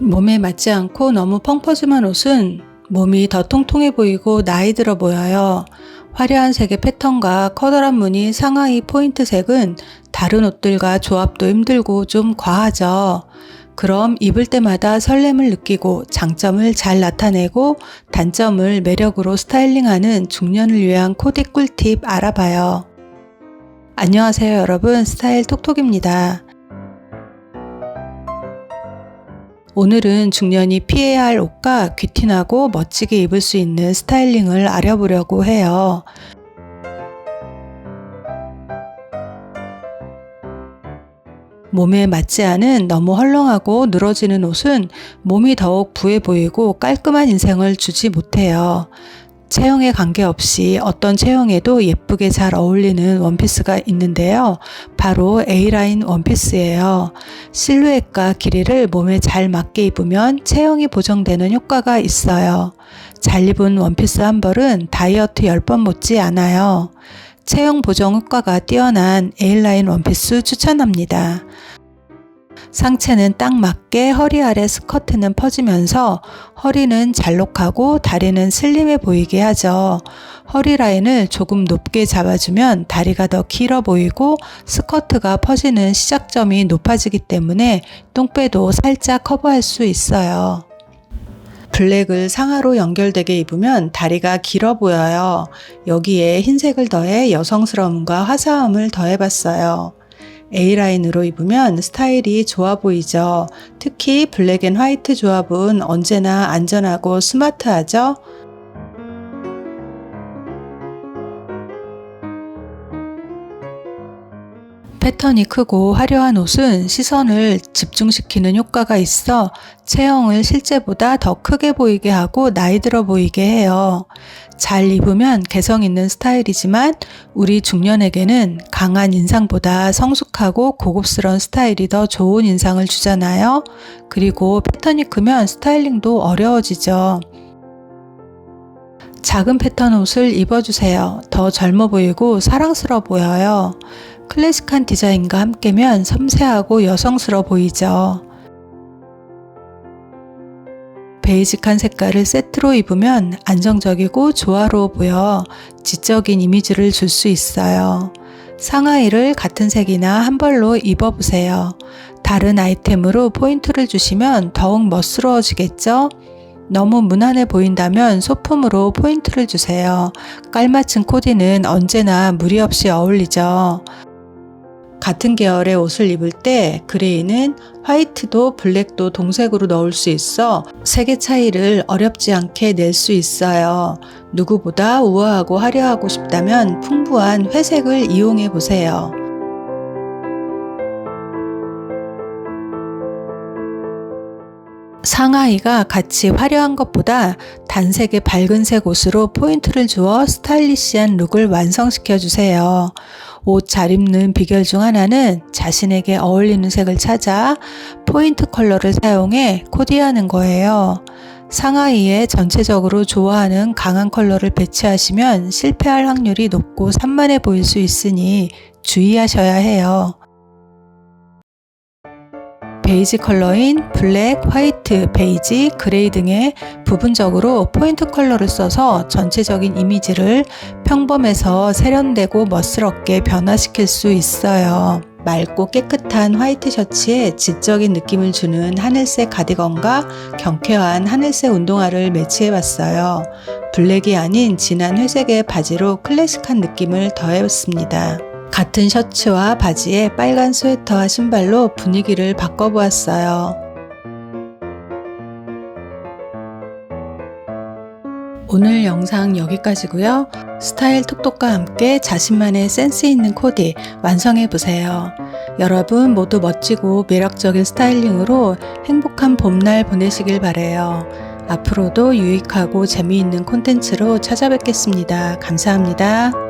몸에 맞지 않고 너무 펑퍼짐한 옷은 몸이 더 통통해 보이고 나이 들어 보여요. 화려한 색의 패턴과 커다란 무늬 상하이 포인트 색은 다른 옷들과 조합도 힘들고 좀 과하죠. 그럼 입을 때마다 설렘을 느끼고 장점을 잘 나타내고 단점을 매력으로 스타일링하는 중년을 위한 코디 꿀팁 알아봐요. 안녕하세요 여러분 스타일 톡톡입니다. 오늘은 중년이 피해야 할 옷과 귀티나고 멋지게 입을 수 있는 스타일링을 알아보려고 해요. 몸에 맞지 않은 너무 헐렁하고 늘어지는 옷은 몸이 더욱 부해 보이고 깔끔한 인생을 주지 못해요. 체형에 관계없이 어떤 체형에도 예쁘게 잘 어울리는 원피스가 있는데요. 바로 A라인 원피스예요. 실루엣과 길이를 몸에 잘 맞게 입으면 체형이 보정되는 효과가 있어요. 잘 입은 원피스 한 벌은 다이어트 10번 못지 않아요. 체형 보정 효과가 뛰어난 A라인 원피스 추천합니다. 상체는 딱 맞게 허리 아래 스커트는 퍼지면서 허리는 잘록하고 다리는 슬림해 보이게 하죠. 허리 라인을 조금 높게 잡아주면 다리가 더 길어 보이고 스커트가 퍼지는 시작점이 높아지기 때문에 똥배도 살짝 커버할 수 있어요. 블랙을 상하로 연결되게 입으면 다리가 길어 보여요. 여기에 흰색을 더해 여성스러움과 화사함을 더해봤어요. A라인으로 입으면 스타일이 좋아 보이죠. 특히 블랙 앤 화이트 조합은 언제나 안전하고 스마트하죠. 패턴이 크고 화려한 옷은 시선을 집중시키는 효과가 있어 체형을 실제보다 더 크게 보이게 하고 나이 들어 보이게 해요. 잘 입으면 개성 있는 스타일이지만 우리 중년에게는 강한 인상보다 성숙하고 고급스러운 스타일이 더 좋은 인상을 주잖아요. 그리고 패턴이 크면 스타일링도 어려워지죠. 작은 패턴 옷을 입어주세요. 더 젊어 보이고 사랑스러워 보여요. 클래식한 디자인과 함께면 섬세하고 여성스러워 보이죠. 베이직한 색깔을 세트로 입으면 안정적이고 조화로워 보여 지적인 이미지를 줄 수 있어요. 상하이를 같은 색이나 한 벌로 입어보세요. 다른 아이템으로 포인트를 주시면 더욱 멋스러워지겠죠? 너무 무난해 보인다면 소품으로 포인트를 주세요. 깔맞춤 코디는 언제나 무리 없이 어울리죠. 같은 계열의 옷을 입을 때 그레이는 화이트도 블랙도 동색으로 넣을 수 있어 색의 차이를 어렵지 않게 낼 수 있어요. 누구보다 우아하고 화려하고 싶다면 풍부한 회색을 이용해 보세요. 상하이가 같이 화려한 것보다 단색의 밝은색 옷으로 포인트를 주어 스타일리시한 룩을 완성시켜 주세요. 옷 잘 입는 비결 중 하나는 자신에게 어울리는 색을 찾아 포인트 컬러를 사용해 코디하는 거예요. 상하이에 전체적으로 좋아하는 강한 컬러를 배치하시면 실패할 확률이 높고 산만해 보일 수 있으니 주의하셔야 해요. 베이지 컬러인 블랙, 화이트, 베이지, 그레이 등의 부분적으로 포인트 컬러를 써서 전체적인 이미지를 평범해서 세련되고 멋스럽게 변화시킬 수 있어요. 맑고 깨끗한 화이트 셔츠에 지적인 느낌을 주는 하늘색 가디건과 경쾌한 하늘색 운동화를 매치해 봤어요. 블랙이 아닌 진한 회색의 바지로 클래식한 느낌을 더해봤습니다. 같은 셔츠와 바지에 빨간 스웨터와 신발로 분위기를 바꿔보았어요. 오늘 영상 여기까지고요. 스타일 톡톡과 함께 자신만의 센스 있는 코디 완성해 보세요. 여러분 모두 멋지고 매력적인 스타일링으로 행복한 봄날 보내시길 바래요. 앞으로도 유익하고 재미있는 콘텐츠로 찾아뵙겠습니다. 감사합니다.